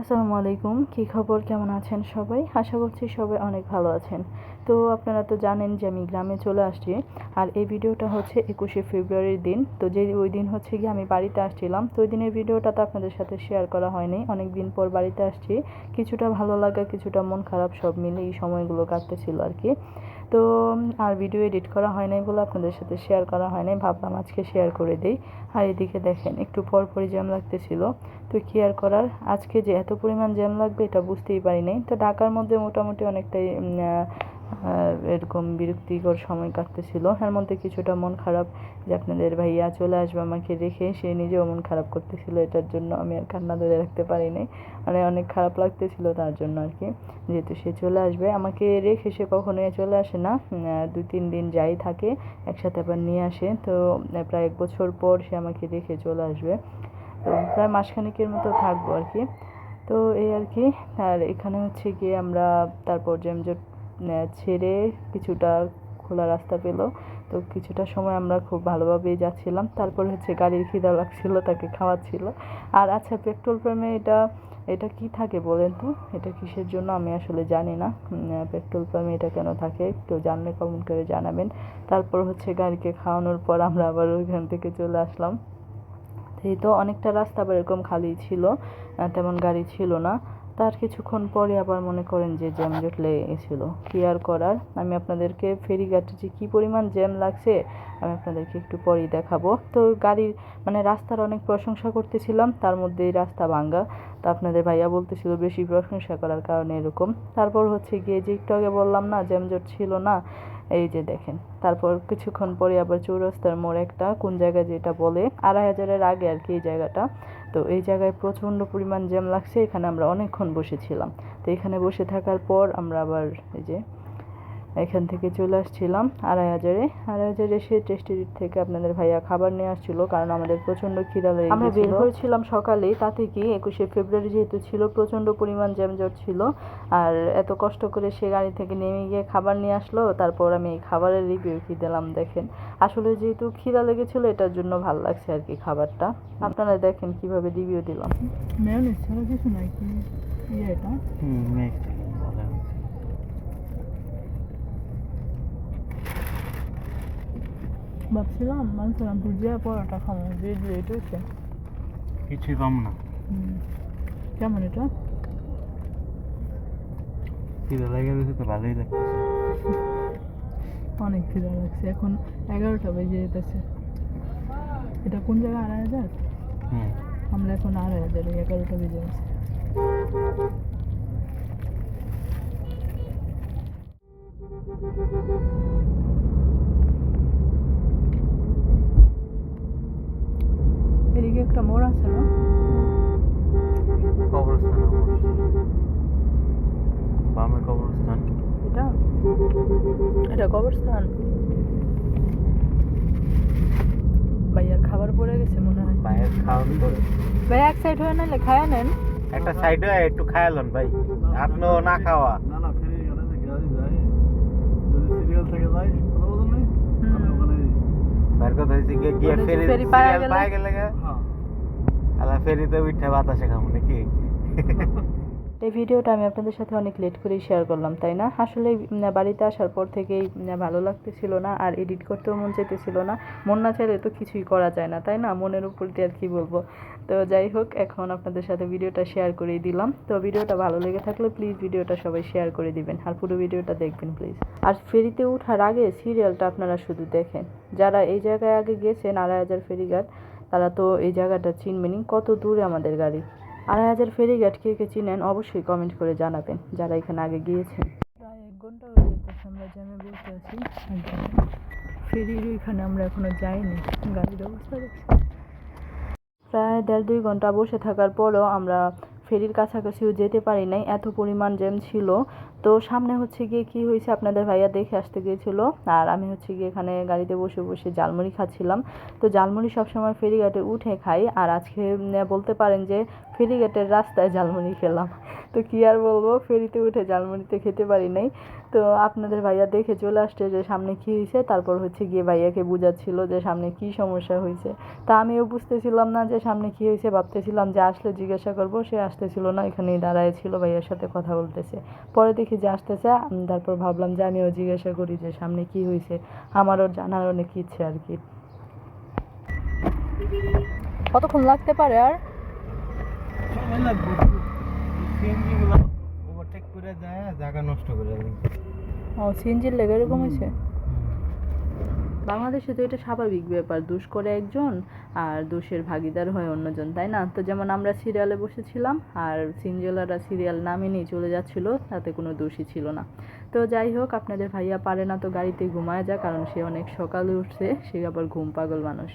আসসালামু আলাইকুম। কী খবর? কেমন আছেন সবাই? আশা করছি সবাই অনেক ভালো আছেন। তো আপনারা তো জানেন যে আমি গ্রামে চলে আসছি আর এই ভিডিওটা হচ্ছে একুশে ফেব্রুয়ারির দিন। তো যে ওই দিন হচ্ছে গিয়ে আমি বাড়িতে আসছিলাম। তো ওই দিনের ভিডিওটা তো আপনাদের সাথে শেয়ার করা হয়নি। অনেক দিন পর বাড়িতে আসছি। কিছুটা ভালো লাগা, কিছুটা মন খারাপ সব মিলে এই সময়গুলো কাটতেছিল আর কি। তো, আর ভিডিও এডিট করা হয় নাই বলে আপনাদের সাথে শেয়ার করা হয় নাই, ভাবলাম আজকে শেয়ার করে দিই। আর এদিকে দেখেন, একটু পর পরই জ্যাম লাগতেছিল। তো কি আর করার? আজকে যে এত পরিমাণ জ্যাম লাগবে এটা বুঝতেই পারি নাই। তো ঢাকার মধ্যে মোটামুটি অনেকটাই এরকম বিরক্তিকর সময় কাটতেছিল। এর মধ্যে কিছুটা মন খারাপ যে আপনাদের ভাইয়া চলে আসবে আমাকে রেখে সে নিজেও মন খারাপ করতেছিল এটার জন্য আমি আর কান্না ধরে রাখতে পারি নাই মানে অনেক খারাপ লাগতেছিল তার জন্য আর কি। যেহেতু সে চলে আসবে আমাকে রেখে সে কখনোই চলে আসে না। দুই তিন দিন যাই থাকে একসাথে আবার নিয়ে আসে। তো প্রায় এক বছর পর সে আমাকে রেখে চলে আসবে। তো প্রায় মাসখানেকের মতো থাকব আর কি। তো এই আর কি। আর এখানে হচ্ছে গিয়ে আমরা তারপর জ্যামজট আহ, ছেড়ে কিছুটা খোলা রাস্তা পেল। তো কিছুটা সময় আমরা খুব ভালোভাবেই যাচ্ছিলাম। তারপর হচ্ছে গাড়ির খিদা লাগছিল, তাকে খাওয়াচ্ছিল। আর আচ্ছা পেট্রোল পাম্পে এটা এটা কি থাকে বলেন তো? এটা কিসের জন্য আমি আসলে জানি না। পেট্রোল পাম্পে এটা কেন থাকে কেউ জানলে কমেন্ট করে জানাবেন। তারপর হচ্ছে গাড়িকে খাওয়ানোর পর আমরা আবার ওইখান থেকে চলে আসলাম। এই তো অনেকটা রাস্তা আবার এরকম খালি ছিল তেমন গাড়ি ছিল না। তার কিছুক্ষণ পরে আবার মনে করেন যে জ্যাম জট লেগে গেছিল। কি আর করার? আমি আপনাদেরকে ফেরিঘাটে যে কী পরিমাণ জ্যাম লাগছে, আমি আপনাদেরকে একটু পরেই দেখাবো। তো গাড়ির মানে রাস্তার অনেক প্রশংসা করতেছিলাম, তার মধ্যে এই রাস্তা ভাঙ্গা। তা আপনাদের ভাইয়া বলতেছিল, বেশি প্রশংসা করার কারণে এরকম। তারপর হচ্ছে গিয়ে যে একটু আগে বললাম না, জ্যাম জট ছিল না, এই যে দেখেন। তারপর কিছুক্ষণ পরে আবার চৌরাস্তার মোড় একটা, কোন জায়গায় যেটা বলে, আড়াই হাজারের আগে আর কি এই জায়গাটা। তো এই জায়গায় প্রচণ্ড পরিমাণ জ্যাম লাগছে, এখানে আমরা অনেকক্ষণ বসেছিলাম। তো এখানে বসে থাকার পর আমরা আবার এই যে এখান থেকে চলে আসছিলাম আড়াই হাজারে আড়াই হাজারে এসে টেস্টি থেকে আপনাদের ভাইয়া খাবার নিয়ে আসছিল কারণ আমাদের প্রচণ্ড খিদা লেগে আমরা বের করেছিলাম সকালে তাতে কি একুশে ফেব্রুয়ারি যেহেতু ছিল প্রচণ্ড পরিমাণ জ্যামজট ছিল। আর এত কষ্ট করে সে গাড়ি থেকে নেমে গিয়ে খাবার নিয়ে আসলো তারপর আমি এই খাবারের রিভিউ কি দিলাম দেখেন। আসলে যেহেতু খিদা লেগেছিল এটার জন্য ভালো লাগছে আর কি খাবারটা। আপনারা দেখেন কীভাবে রিভিউ দিলাম। কিছু নাই কি? এটা ভাবছিলাম ভাবছিলাম ভুজিয়া পরোটা খাব যে রেট হয়েছে কিছুই পাম না। কেমন এটা? খিদে লেগে গেছে তো ভালোই লাগতেছে। অনেক খিদা লাগছে এখন এগারোটা বেজে যেতেছে। এটা কোন জায়গায় আড়াই হাজার? আমরা এখন আড়াই হাজার এগারোটা বেজে গেছে। মোড় আছে না কবরস্থান আমার বামে কবরস্থান এটা এটা কবরস্থান ভাইয়ার খাবার পড়ে গেছে মনে হয় পায়ের খাওয়ান করে ভাই এক সাইড হয়ে নাহলে খায়া নেন একটা সাইডে একটু খায়ালন ভাই আপনিও না খাওয়া না না ফেরি গাড়ি থেকে যায় যদি সিরিয়াল থেকে যায় কথা বলুন নি আমি ওখানে বাইর কথা হয়েছে গিয়ে ফেরি ফেরি সিরিয়াল গেলে? গেলে হ্যাঁ আলা ফেরিতে উঠে বাতাসে খাব নাকি? এই ভিডিওটা আমি আপনাদের সাথে অনেক লেট করেই শেয়ার করলাম, তাই না? আসলে বাড়িতে আসার পর থেকেই ভালো লাগতেছিল না, আর এডিট করতেও মন চাইতেছিল না। মন না চাইলে তো কিছুই করা যায় না, তাই না? মনের উপর দিয়ে আর কি বলব। তো যাই হোক, এখন আপনাদের সাথে ভিডিওটা শেয়ার করেই দিলাম। তো ভিডিওটা ভালো লেগে থাকলে প্লিজ ভিডিওটা সবাই শেয়ার করে দিবেন, আর পুরো ভিডিওটা দেখবেন প্লিজ আর ফেরিতে ওঠার আগে সিরিয়ালটা আপনারা শুধু দেখেন। যারা এই জায়গায় আগে গেছেন আড়াই হাজার ফেরিঘাট তারা তো এই জায়গাটা চিনবেনই। কত দূরে আমাদের গাড়ি? আড়াই হাজার ফেরি ফেরিঘাট কে কে চিনেন অবশ্যই কমেন্ট করে জানাবেন যারা এখানে আগে গিয়েছেন। প্রায় এক ঘণ্টা হয়ে যেতেছে আমরা জ্যামে বসে আছি। ফেরির ওইখানে আমরা এখনও যাইনি গাড়ির অবস্থা দেখছি। প্রায় দেড় দুই ঘণ্টা বসে থাকার পরও আমরা ফেরির কাছাকাছিও যেতে পারি নাই। এত পরিমাণ জ্যাম ছিল তো সামনে হচ্ছে গিয়ে কি হয়েছে আপনাদের ভাইয়া দেখে আসতে গিয়েছিল। আর আমি হচ্ছে গিয়ে এখানে গাড়িতে বসে বসে জালমুড়ি খাচ্ছিলাম। তো জালমুড়ি সবসময় ফেরিঘাটে উঠে খাই। আর আজকে বলতে পারেন যে ফেরিঘাটের রাস্তায় জালমুড়ি খেলাম। তো কি আর বলব, ফেরিতে উঠে জালমুড়িতে খেতে পারি নাই। তো আপনাদের ভাইয়া দেখে চলে আসছে যে সামনে কি হয়েছে। তারপর হচ্ছে গিয়ে ভাইয়াকে বোঝাচ্ছিল যে সামনে কি সমস্যা হয়েছে। তা আমিও বুঝতেছিলাম না যে সামনে কি হয়েছে। ভাবতেছিলাম যে আসলে জিজ্ঞাসা করব। সে আসতেছিল না, এখানেই দাঁড়ায় ছিল, ভাইয়ার সাথে কথা বলতেছে। পরে দেখি যে আসতেছে তারপর ভাবলাম যে আমিও জিজ্ঞাসা করি যে সামনে কি হয়েছে আমারও জানার অনেক ইচ্ছে আর কি। কতক্ষণ লাগতে পারে আর? সিএনজি ও সিএনজির লেগে এরকম হয়েছে বাংলাদেশে তো এটা স্বাভাবিক ব্যাপার। দোষ করে একজন আর দোষের ভাগিদার হয় অন্যজন, তাই না? তো যেমন আমরা সিরিয়ালে বসেছিলাম আর সিনজেলারা সিরিয়াল নামে নিয়ে চলে যাচ্ছিল, তাতে কোনো দোষী ছিল না। তো যাই হোক, আপনাদের ভাইয়া পারে না তো গাড়িতে ঘুমায় যা, কারণ সে অনেক সকালে উঠছে, সে আবার ঘুম পাগল মানুষ।